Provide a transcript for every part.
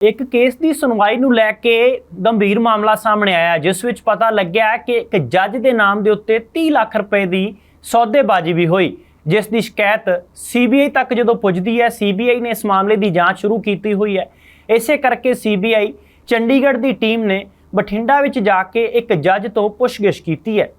ਇੱਕ ਕੇਸ ਦੀ ਸੁਣਵਾਈ ਨੂੰ ਲੈ ਕੇ ਗੰਭੀਰ ਮਾਮਲਾ ਸਾਹਮਣੇ ਆਇਆ, ਜਿਸ ਵਿੱਚ ਪਤਾ ਲੱਗਿਆ ਕਿ ਇੱਕ ਜੱਜ ਦੇ ਨਾਮ ਦੇ ਉੱਤੇ 30 ਲੱਖ ਰੁਪਏ ਦੀ ਸੌਦੇਬਾਜ਼ੀ ਵੀ ਹੋਈ, ਜਿਸ ਦੀ ਸ਼ਿਕਾਇਤ ਸੀਬੀਆਈ ਤੱਕ ਜਦੋਂ ਪੁੱਜਦੀ ਹੈ, ਸੀਬੀਆਈ ਨੇ ਇਸ ਮਾਮਲੇ ਦੀ ਜਾਂਚ ਸ਼ੁਰੂ ਕੀਤੀ ਹੋਈ ਹੈ। ਇਸੇ ਕਰਕੇ ਸੀਬੀਆਈ ਚੰਡੀਗੜ੍ਹ ਦੀ ਟੀਮ ਨੇ ਬਠਿੰਡਾ ਵਿੱਚ ਜਾ ਕੇ ਇੱਕ ਜੱਜ ਤੋਂ ਪੁੱਛਗਿੱਛ ਕੀਤੀ ਹੈ।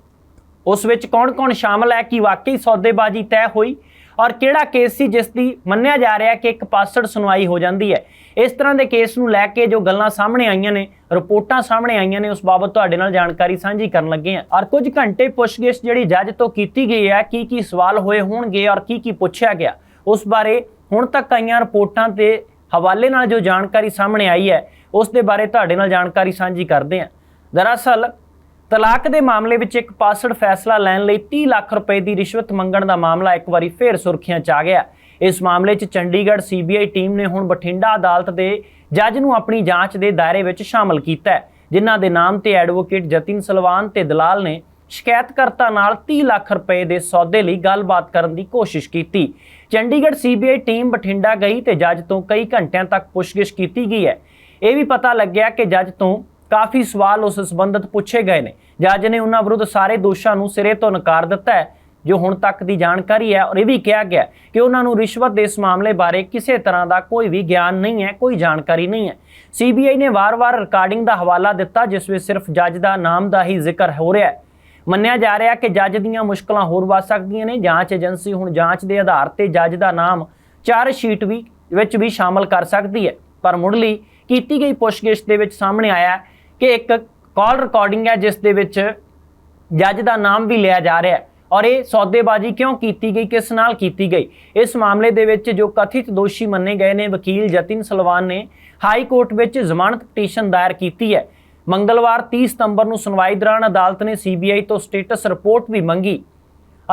ਉਸ ਵਿੱਚ ਕੌਣ-ਕੌਣ ਸ਼ਾਮਲ ਹੈ, ਕਿ ਵਾਕਈ ਸੌਦੇਬਾਜ਼ੀ ਤੈਅ ਹੋਈ ਔਰ ਕਿਹੜਾ ਕੇਸ ਸੀ ਜਿਸ ਦੀ ਮੰਨਿਆ ਜਾ ਰਿਹਾ ਕਿ ਇੱਕ ਪਾਸੜ ਸੁਣਵਾਈ ਹੋ ਜਾਂਦੀ ਹੈ? ਇਸ ਤਰ੍ਹਾਂ ਦੇ ਕੇਸ ਨੂੰ ਲੈ ਕੇ ਜੋ ਗੱਲਾਂ ਸਾਹਮਣੇ ਆਈਆਂ ਨੇ, ਰਿਪੋਰਟਾਂ ਸਾਹਮਣੇ ਆਈਆਂ ਨੇ, ਉਸ ਬਾਬਤ ਤੁਹਾਡੇ ਨਾਲ ਜਾਣਕਾਰੀ ਸਾਂਝੀ ਕਰਨ ਲੱਗੇ ਹਾਂ। ਔਰ ਕੁਝ ਘੰਟੇ ਪੁੱਛਗਿੱਛ ਜਿਹੜੀ ਜੱਜ ਤੋਂ ਕੀਤੀ ਗਈ ਹੈ ਕੀ ਕੀ ਸਵਾਲ ਹੋਏ ਹੋਣਗੇ ਔਰ ਕੀ ਕੀ ਪੁੱਛਿਆ ਗਿਆ, ਉਸ ਬਾਰੇ ਹੁਣ ਤੱਕ ਆਈਆਂ ਰਿਪੋਰਟਾਂ ਦੇ ਹਵਾਲੇ ਨਾਲ ਜੋ ਜਾਣਕਾਰੀ ਸਾਹਮਣੇ ਆਈ ਹੈ, ਉਸ ਦੇ ਬਾਰੇ ਤੁਹਾਡੇ ਨਾਲ ਜਾਣਕਾਰੀ ਸਾਂਝੀ ਕਰਦੇ ਹਾਂ। ਦਰਅਸਲ ਤਲਾਕ ਦੇ ਮਾਮਲੇ ਵਿੱਚ ਇੱਕ ਪਾਸੜ ਫੈਸਲਾ ਲੈਣ ਲਈ 30 ਲੱਖ ਰੁਪਏ ਦੀ ਰਿਸ਼ਵਤ ਮੰਗਣ ਦਾ ਮਾਮਲਾ ਇੱਕ ਵਾਰੀ ਫੇਰ ਸੁਰਖੀਆਂ 'ਚ ਆ ਗਿਆ। ਇਸ ਮਾਮਲੇ 'ਚ ਚੰਡੀਗੜ੍ਹ ਸੀਬੀਆਈ ਟੀਮ ਨੇ ਹੁਣ ਬਠਿੰਡਾ ਅਦਾਲਤ ਦੇ ਜੱਜ ਨੂੰ ਆਪਣੀ ਜਾਂਚ ਦੇ ਦਾਇਰੇ ਵਿੱਚ ਸ਼ਾਮਲ ਕੀਤਾ ਹੈ, ਜਿਨ੍ਹਾਂ ਦੇ ਨਾਮ ਤੇ ਐਡਵੋਕੇਟ ਜਤਿਨ ਸਲਵਾਨ ਤੇ ਦਲਾਲ ਨੇ ਸ਼ਿਕਾਇਤਕਰਤਾ ਨਾਲ 30 ਲੱਖ ਰੁਪਏ ਦੇ ਸੌਦੇ ਲਈ ਗੱਲਬਾਤ ਕਰਨ ਦੀ ਕੋਸ਼ਿਸ਼ ਕੀਤੀ। ਚੰਡੀਗੜ੍ਹ ਸੀਬੀਆਈ ਟੀਮ ਬਠਿੰਡਾ ਗਈ ਤੇ ਜੱਜ ਤੋਂ ਕਈ ਘੰਟਿਆਂ ਤੱਕ ਪੁੱਛਗਿੱਛ ਕੀਤੀ ਗਈ ਹੈ। ਇਹ ਵੀ ਪਤਾ ਲੱਗਿਆ ਕਿ ਜੱਜ ਤੋਂ ਕਾਫੀ ਸਵਾਲ ਉਸ ਸੰਬੰਧਤ ਪੁੱਛੇ ਗਏ ਨੇ। ਜੱਜ ਨੇ ਉਹਨਾਂ ਵਿਰੁੱਧ ਸਾਰੇ ਦੋਸ਼ਾਂ ਨੂੰ ਸਿਰੇ ਤੋਂ ਨਕਾਰ ਦਿੱਤਾ ਹੈ, ਜੋ ਹੁਣ ਤੱਕ ਦੀ ਜਾਣਕਾਰੀ ਹੈ ਔਰ ਇਹ ਵੀ ਕਿਹਾ ਗਿਆ ਕਿ ਉਹਨਾਂ ਨੂੰ ਰਿਸ਼ਵਤ ਦੇ ਇਸ ਮਾਮਲੇ ਬਾਰੇ ਕਿਸੇ ਤਰ੍ਹਾਂ ਦਾ ਕੋਈ ਵੀ ਗਿਆਨ ਨਹੀਂ ਹੈ, ਕੋਈ ਜਾਣਕਾਰੀ ਨਹੀਂ ਹੈ। ਸੀਬੀਆਈ ਨੇ ਵਾਰ-ਵਾਰ ਰਿਕਾਰਡਿੰਗ ਦਾ ਹਵਾਲਾ ਦਿੱਤਾ, ਜਿਸ ਵਿੱਚ ਸਿਰਫ ਜੱਜ ਦਾ ਨਾਮ ਦਾ ਹੀ ਜ਼ਿਕਰ ਹੋ ਰਿਹਾ ਹੈ। ਮੰਨਿਆ ਜਾ ਰਿਹਾ ਕਿ ਜੱਜ ਦੀਆਂ ਮੁਸ਼ਕਲਾਂ ਹੋਰ ਵੱਧ ਸਕਦੀਆਂ ਨੇ। ਜਾਂਚ ਏਜੰਸੀ ਹੁਣ ਜਾਂਚ ਦੇ ਆਧਾਰ ਤੇ ਜੱਜ ਦਾ ਨਾਮ ਚਾਰ ਸ਼ੀਟ ਵੀ ਵਿੱਚ ਵੀ ਸ਼ਾਮਲ ਕਰ ਸਕਦੀ ਹੈ। ਪਰ ਮੁੱਢਲੀ ਕੀਤੀ ਗਈ ਪੁੱਛਗਿੱਛ ਦੇ ਵਿੱਚ ਸਾਹਮਣੇ ਆਇਆ ਕਿ ਇੱਕ ਕਾਲ ਰਿਕਾਰਡਿੰਗ ਹੈ ਜਿਸ ਦੇ ਵਿੱਚ ਜੱਜ ਦਾ ਨਾਮ ਵੀ ਲਿਆ ਜਾ ਰਿਹਾ ਹੈ। ਔਰ ਇਹ ਸੌਦੇਬਾਜ਼ੀ ਕਿਉਂ ਕੀਤੀ ਗਈ, ਕਿਸ ਨਾਲ ਕੀਤੀ ਗਈ? ਇਸ ਮਾਮਲੇ ਦੇ ਵਿੱਚ ਜੋ ਕਥਿਤ ਦੋਸ਼ੀ ਮੰਨੇ ਗਏ ਨੇ, ਵਕੀਲ ਜਤਿਨ ਸਲਵਾਨ ਨੇ ਹਾਈ ਕੋਰਟ ਵਿੱਚ ਜ਼ਮਾਨਤ ਪਟੀਸ਼ਨ ਦਾਇਰ ਕੀਤੀ ਹੈ। ਮੰਗਲਵਾਰ 30 ਸਤੰਬਰ ਨੂੰ ਸੁਣਵਾਈ ਦੌਰਾਨ ਅਦਾਲਤ ਨੇ ਸੀਬੀਆਈ ਤੋਂ ਸਟੇਟਸ ਰਿਪੋਰਟ ਵੀ ਮੰਗੀ।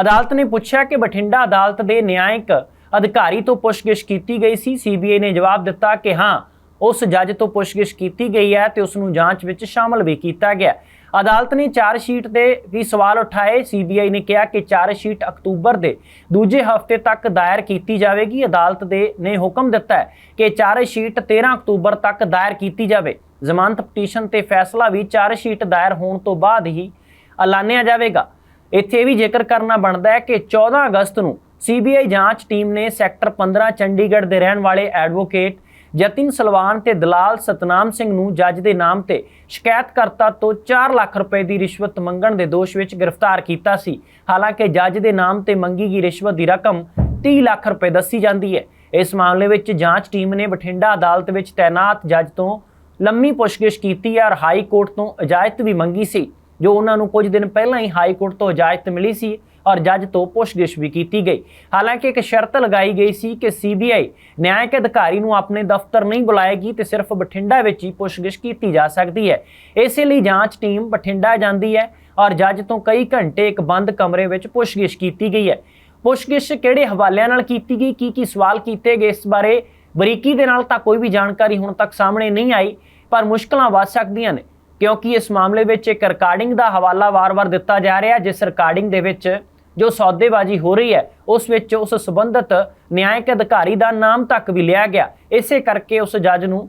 ਅਦਾਲਤ ਨੇ ਪੁੱਛਿਆ ਕਿ ਬਠਿੰਡਾ ਅਦਾਲਤ ਦੇ ਨਿਆਂਇਕ ਅਧਿਕਾਰੀ ਤੋਂ ਪੁੱਛਗਿੱਛ ਕੀਤੀ ਗਈ ਸੀ। ਸੀਬੀਆਈ ਨੇ ਜਵਾਬ ਦਿੱਤਾ ਕਿ ਹਾਂ ਉਸ ਜੱਜ ਤੋਂ ਪੁੱਛਗਿੱਛ ਕੀਤੀ ਗਈ ਹੈ ਤੇ ਉਸ ਨੂੰ ਜਾਂਚ ਵਿੱਚ ਸ਼ਾਮਲ ਵੀ ਕੀਤਾ ਗਿਆ। ਅਦਾਲਤ ਨੇ ਚਾਰ ਸ਼ੀਟ ਦੇ ਵੀ ਸਵਾਲ ਉਠਾਏ। ਸੀਬੀਆਈ ਨੇ ਕਿਹਾ ਕਿ ਚਾਰ ਸ਼ੀਟ ਅਕਤੂਬਰ ਦੇ ਦੂਜੇ ਹਫ਼ਤੇ ਤੱਕ ਦਾਇਰ ਕੀਤੀ ਜਾਵੇਗੀ। ਅਦਾਲਤ ਦੇ ਨੇ ਹੁਕਮ ਦਿੱਤਾ ਹੈ ਕਿ ਚਾਰ ਸ਼ੀਟ 13 ਅਕਤੂਬਰ ਤੱਕ ਦਾਇਰ ਕੀਤੀ ਜਾਵੇ। ਜ਼ਮਾਨਤ ਪਟੀਸ਼ਨ ਤੇ ਫੈਸਲਾ ਵੀ ਚਾਰ ਸ਼ੀਟ ਦਾਇਰ ਹੋਣ ਤੋਂ ਬਾਅਦ ਹੀ ਐਲਾਨਿਆ ਜਾਵੇਗਾ। ਇੱਥੇ ਇਹ ਵੀ ਜ਼ਿਕਰ ਕਰਨਾ ਬਣਦਾ ਹੈ ਕਿ 14 ਅਗਸਤ ਨੂੰ ਸੀਬੀਆਈ ਜਾਂਚ ਟੀਮ ਨੇ ਸੈਕਟਰ 15 ਚੰਡੀਗੜ੍ਹ ਦੇ ਰਹਿਣ ਵਾਲੇ ਐਡਵੋਕੇਟ ਜਤਿਨ ਸਲਵਾਨ ਤੇ ਦਲਾਲ ਸਤਨਾਮ ਸਿੰਘ ਨੂੰ ਜੱਜ ਦੇ ਨਾਮ ਤੇ ਸ਼ਿਕਾਇਤਕਰਤਾ ਤੋਂ 4 ਲੱਖ ਰੁਪਏ ਦੀ ਰਿਸ਼ਵਤ ਮੰਗਣ ਦੇ ਦੋਸ਼ ਵਿੱਚ ਗ੍ਰਿਫਤਾਰ ਕੀਤਾ ਸੀ। ਹਾਲਾਂਕਿ ਜੱਜ ਦੇ ਨਾਮ ਤੇ ਮੰਗੀ ਗਈ ਰਿਸ਼ਵਤ ਦੀ ਰਕਮ 30 ਲੱਖ ਰੁਪਏ ਦੱਸੀ ਜਾਂਦੀ ਹੈ। ਇਸ ਮਾਮਲੇ ਵਿੱਚ ਜਾਂਚ ਟੀਮ ਨੇ ਬਠਿੰਡਾ ਅਦਾਲਤ ਵਿੱਚ ਤਾਇਨਾਤ ਜੱਜ ਤੋਂ ਲੰਮੀ ਪੁੱਛਗਿੱਛ ਕੀਤੀ ਹੈ ਔਰ ਹਾਈ ਕੋਰਟ ਤੋਂ ਇਜਾਜ਼ਤ ਵੀ ਮੰਗੀ ਸੀ, ਜੋ ਉਹਨਾਂ ਨੂੰ ਕੁਝ ਦਿਨ ਪਹਿਲਾਂ ਹੀ ਹਾਈ ਕੋਰਟ ਤੋਂ ਇਜਾਜ਼ਤ ਮਿਲੀ ਸੀ। ਔਰ ਜੱਜ ਤੋਂ ਪੁੱਛਗਿੱਛ ਵੀ ਕੀਤੀ ਗਈ। ਹਾਲਾਂਕਿ ਇੱਕ ਸ਼ਰਤ ਲਗਾਈ ਗਈ ਸੀ ਕਿ ਸੀਬੀਆਈ ਨਿਆਂਇਕ ਅਧਿਕਾਰੀ ਨੂੰ ਆਪਣੇ ਦਫ਼ਤਰ ਨਹੀਂ ਬੁਲਾਏਗੀ ਤੇ ਸਿਰਫ ਬਠਿੰਡਾ ਵਿੱਚ ਹੀ ਪੁੱਛਗਿੱਛ ਕੀਤੀ ਜਾ ਸਕਦੀ ਹੈ। ਇਸੇ ਲਈ ਜਾਂਚ ਟੀਮ ਬਠਿੰਡਾ ਜਾਂਦੀ ਹੈ ਔਰ ਜੱਜ ਤੋਂ ਕਈ ਘੰਟੇ ਇੱਕ ਬੰਦ ਕਮਰੇ ਵਿੱਚ ਪੁੱਛਗਿੱਛ ਕੀਤੀ ਗਈ ਹੈ। ਪੁੱਛਗਿੱਛ ਕਿਹੜੇ ਹਵਾਲਿਆਂ ਨਾਲ ਕੀਤੀ ਗਈ, ਕੀ ਕੀ ਸਵਾਲ ਕੀਤੇ ਗਏ, ਇਸ ਬਾਰੇ ਬਰੀਕੀ ਦੇ ਨਾਲ ਤਾਂ ਕੋਈ ਵੀ ਜਾਣਕਾਰੀ ਹੁਣ ਤੱਕ ਸਾਹਮਣੇ ਨਹੀਂ ਆਈ, ਪਰ ਮੁਸ਼ਕਲਾਂ ਵੱਧ ਸਕਦੀਆਂ ਨੇ, ਕਿਉਂਕਿ ਇਸ ਮਾਮਲੇ ਵਿੱਚ ਇੱਕ ਰਿਕਾਰਡਿੰਗ ਦਾ ਹਵਾਲਾ ਵਾਰ-ਵਾਰ ਦਿੱਤਾ ਜਾ ਰਿਹਾ, ਜਿਸ ਰਿਕਾਰਡਿੰਗ ਦੇ ਵਿੱਚ ਜੋ ਸੌਦੇਬਾਜ਼ੀ ਹੋ ਰਹੀ ਹੈ, ਉਸ ਵਿੱਚ ਉਸ ਸੰਬੰਧਤ ਨਿਆਇਕ ਅਧਿਕਾਰੀ ਦਾ ਨਾਮ ਤੱਕ ਵੀ ਲਿਆ ਗਿਆ। ਇਸੇ ਕਰਕੇ ਉਸ ਜੱਜ ਨੂੰ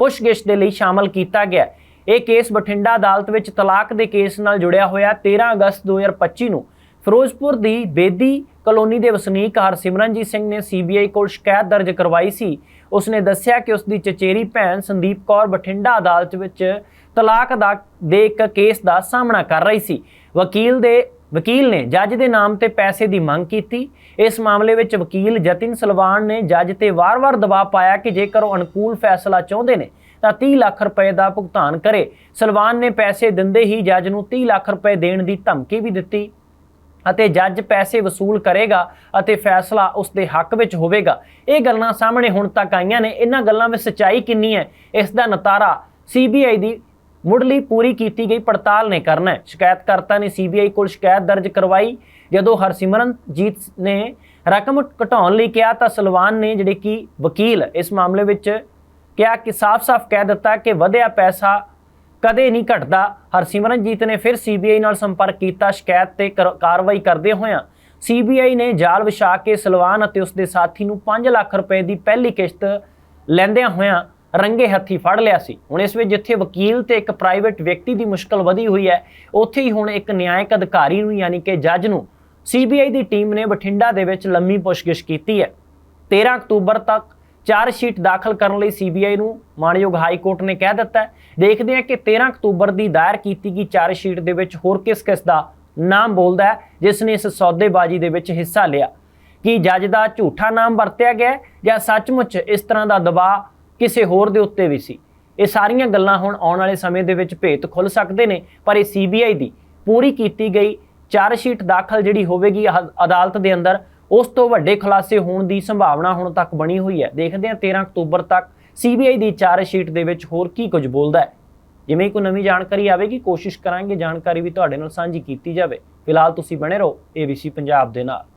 ਪੁੱਛਗਿੱਛ ਦੇ ਲਈ ਸ਼ਾਮਲ ਕੀਤਾ ਗਿਆ। ਇਹ ਕੇਸ ਬਠਿੰਡਾ ਅਦਾਲਤ ਵਿੱਚ ਤਲਾਕ ਦੇ ਕੇਸ ਨਾਲ ਜੁੜਿਆ ਹੋਇਆ 13 ਅਗਸਤ 2025 ਨੂੰ। ਫਿਰੋਜ਼ਪੁਰ ਦੀ ਬੇਦੀ ਕਲੋਨੀ ਦੇ ਵਸਨੀਕ ਹਰਸਿਮਰਨਜੀਤ ਸਿੰਘ ਨੇ ਸੀਬੀਆਈ ਕੋਲ ਸ਼ਿਕਾਇਤ ਦਰਜ ਕਰਵਾਈ ਸੀ। ਉਸਨੇ ਦੱਸਿਆ ਕਿ ਉਸ ਦੀ ਚਚੇਰੀ ਭੈਣ ਸੰਦੀਪ ਕੌਰ ਬਠਿੰਡਾ ਅਦਾਲਤ ਵਿੱਚ ਤਲਾਕ ਦਾ ਦੇ ਇੱਕ ਕੇਸ ਦਾ ਸਾਹਮਣਾ ਕਰ ਰਹੀ ਸੀ। ਵਕੀਲ ਦੇ ਵਕੀਲ ਨੇ ਜੱਜ ਦੇ ਨਾਮ ਤੇ ਪੈਸੇ ਦੀ ਮੰਗ ਕੀਤੀ। ਇਸ ਮਾਮਲੇ ਵਿੱਚ ਵਕੀਲ ਜਤਿਨ ਸਲਵਾਨ ਨੇ ਜੱਜ ਤੇ ਵਾਰ-ਵਾਰ ਦਬਾਅ ਪਾਇਆ ਕਿ ਜੇਕਰ ਉਹ ਅਨੁਕੂਲ ਫੈਸਲਾ ਚਾਹੁੰਦੇ ਨੇ, ਤਾਂ 30 ਲੱਖ ਰੁਪਏ ਦਾ ਭੁਗਤਾਨ ਕਰੇ। ਸਲਵਾਨ ਨੇ ਪੈਸੇ ਦਿੰਦੇ ਹੀ ਜੱਜ ਨੂੰ 30 ਲੱਖ ਰੁਪਏ ਦੇਣ ਦੀ ਧਮਕੀ ਵੀ ਦਿੱਤੀ ਅਤੇ ਜੱਜ ਪੈਸੇ ਵਸੂਲ ਕਰੇਗਾ ਅਤੇ ਫੈਸਲਾ ਉਸ ਦੇ ਹੱਕ ਵਿੱਚ ਹੋਵੇਗਾ। ਇਹ ਗੱਲਾਂ ਸਾਹਮਣੇ ਹੁਣ ਤੱਕ ਆਈਆਂ ਨੇ। ਇਹਨਾਂ ਗੱਲਾਂ ਵਿੱਚ ਸੱਚਾਈ ਕਿੰਨੀ ਹੈ? ਇਸ ਦਾ ਨਤਾਰਾ ਸੀਬੀਆਈ ਦੀ ਮੁੱਢਲੀ ਪੂਰੀ ਕੀਤੀ ਗਈ ਪੜਤਾਲ ਨੇ ਕਰਨਾ ਹੈ। ਸ਼ਿਕਾਇਤਕਰਤਾ ਨੇ ਸੀਬੀਆਈ ਕੋਲ ਸ਼ਿਕਾਇਤ ਦਰਜ ਕਰਵਾਈ। ਜਦੋਂ ਹਰਸਿਮਰਨਜੀਤ ਨੇ ਰਕਮ ਘਟਾਉਣ ਲਈ ਕਿਹਾ ਤਾਂ ਸਲਵਾਨ ਨੇ ਜਿਹੜੇ ਕਿ ਵਕੀਲ ਇਸ ਮਾਮਲੇ ਵਿੱਚ ਕਿਹਾ ਕਿ ਸਾਫ਼-ਸਾਫ਼ ਕਹਿ ਦਿੱਤਾ ਕਿ ਵਧਿਆ ਪੈਸਾ ਕਦੇ ਨਹੀਂ ਘਟਦਾ। ਹਰਸਿਮਰਨਜੀਤ ਨੇ ਫਿਰ ਸੀਬੀਆਈ ਨਾਲ ਸੰਪਰਕ ਕੀਤਾ। ਸ਼ਿਕਾਇਤ ਤੇ ਕਰ- ਕਾਰਵਾਈ ਕਰਦੇ ਹੋਇਆਂ ਸੀਬੀਆਈ ਨੇ ਜਾਲ ਵਿਛਾ ਕੇ ਸਲਵਾਨ ਅਤੇ ਉਸ ਦੇ ਸਾਥੀ ਨੂੰ 5 ਲੱਖ ਰੁਪਏ ਦੀ ਪਹਿਲੀ ਕਿਸ਼ਤ ਲੈਂਦਿਆਂ ਹੋਇਆਂ ਰੰਗੇ ਹੱਥੀ ਫੜ ਲਿਆ ਸੀ। ਹੁਣ ਇਸ ਵਿੱਚ ਜਿੱਥੇ ਵਕੀਲ ਤੇ ਇੱਕ ਪ੍ਰਾਈਵੇਟ ਵਿਅਕਤੀ ਦੀ ਮੁਸ਼ਕਲ ਵਧੀ ਹੋਈ ਹੈ, ਉੱਥੇ ਹੀ ਹੁਣ ਇੱਕ ਨਿਆਇਕ ਅਧਿਕਾਰੀ ਨੂੰ, ਯਾਨੀ ਕਿ ਜੱਜ ਨੂੰ ਸੀਬੀਆਈ ਦੀ ਟੀਮ ਨੇ ਬਠਿੰਡਾ ਦੇ ਵਿੱਚ ਲੰਮੀ ਪੁੱਛਗਿੱਛ ਕੀਤੀ ਹੈ। 13 ਅਕਤੂਬਰ ਤੱਕ ਚਾਰ ਸ਼ੀਟ ਦਾਖਲ ਕਰਨ ਲਈ ਸੀਬੀਆਈ ਨੂੰ ਮਾਨਯੋਗ ਹਾਈ ਕੋਰਟ ਨੇ ਕਹਿ ਦਿੱਤਾ ਹੈ। ਦੇਖਦੇ ਹਾਂ ਕਿ 13 ਅਕਤੂਬਰ ਦੀ ਦਾਇਰ ਕੀਤੀ ਗਈ ਚਾਰ ਸ਼ੀਟ ਦੇ ਵਿੱਚ ਹੋਰ ਕਿਸ ਕਿਸ ਦਾ ਨਾਮ ਬੋਲਦਾ ਹੈ, ਜਿਸ ਨੇ ਇਸ ਸੌਦੇਬਾਜ਼ੀ ਦੇ ਵਿੱਚ ਹਿੱਸਾ ਲਿਆ। ਕਿ ਜੱਜ ਦਾ ਝੂਠਾ ਨਾਮ ਵਰਤਿਆ ਗਿਆ ਜਾਂ ਸੱਚਮੁੱਚ ਇਸ ਤਰ੍ਹਾਂ ਦਾ ਦਬਾਅ ਕਿਸੇ ਹੋਰ ਦੇ ਉੱਤੇ ਵੀ ਸੀ। ਇਹ ਸਾਰੀਆਂ ਗੱਲਾਂ ਹੁਣ ਆਉਣ ਵਾਲੇ ਸਮੇਂ ਦੇ ਵਿੱਚ ਭੇਤ ਖੁੱਲ ਸਕਦੇ ਨੇ, ਪਰ ਇਹ ਸੀਬੀਆਈ ਦੀ ਪੂਰੀ ਕੀਤੀ ਗਈ ਚਾਰ ਸ਼ੀਟ ਦਾਖਲ ਜਿਹੜੀ ਹੋਵੇਗੀ ਅਹ ਅਦਾਲਤ ਦੇ ਅੰਦਰ, ਉਸ ਤੋਂ ਵੱਡੇ ਖੁਲਾਸੇ ਹੋਣ ਦੀ ਸੰਭਾਵਨਾ ਹੁਣ ਤੱਕ ਬਣੀ ਹੋਈ ਹੈ। ਦੇਖਦੇ ਹਾਂ 13 ਅਕਤੂਬਰ ਤੱਕ ਸੀਬੀਆਈ ਦੀ ਚਾਰ ਸ਼ੀਟ ਦੇ ਵਿੱਚ ਹੋਰ ਕੀ ਕੁਝ ਬੋਲਦਾ ਹੈ। ਜਿਵੇਂ ਕੋਈ ਨਵੀਂ ਜਾਣਕਾਰੀ ਆਵੇਗੀ, ਕੋਸ਼ਿਸ਼ ਕਰਾਂਗੇ ਜਾਣਕਾਰੀ ਵੀ ਤੁਹਾਡੇ ਨਾਲ ਸਾਂਝੀ ਕੀਤੀ ਜਾਵੇ। ਫਿਲਹਾਲ ਤੁਸੀਂ ਬਣੇ ਰਹੋ ABC ਪੰਜਾਬ ਦੇ ਨਾਲ।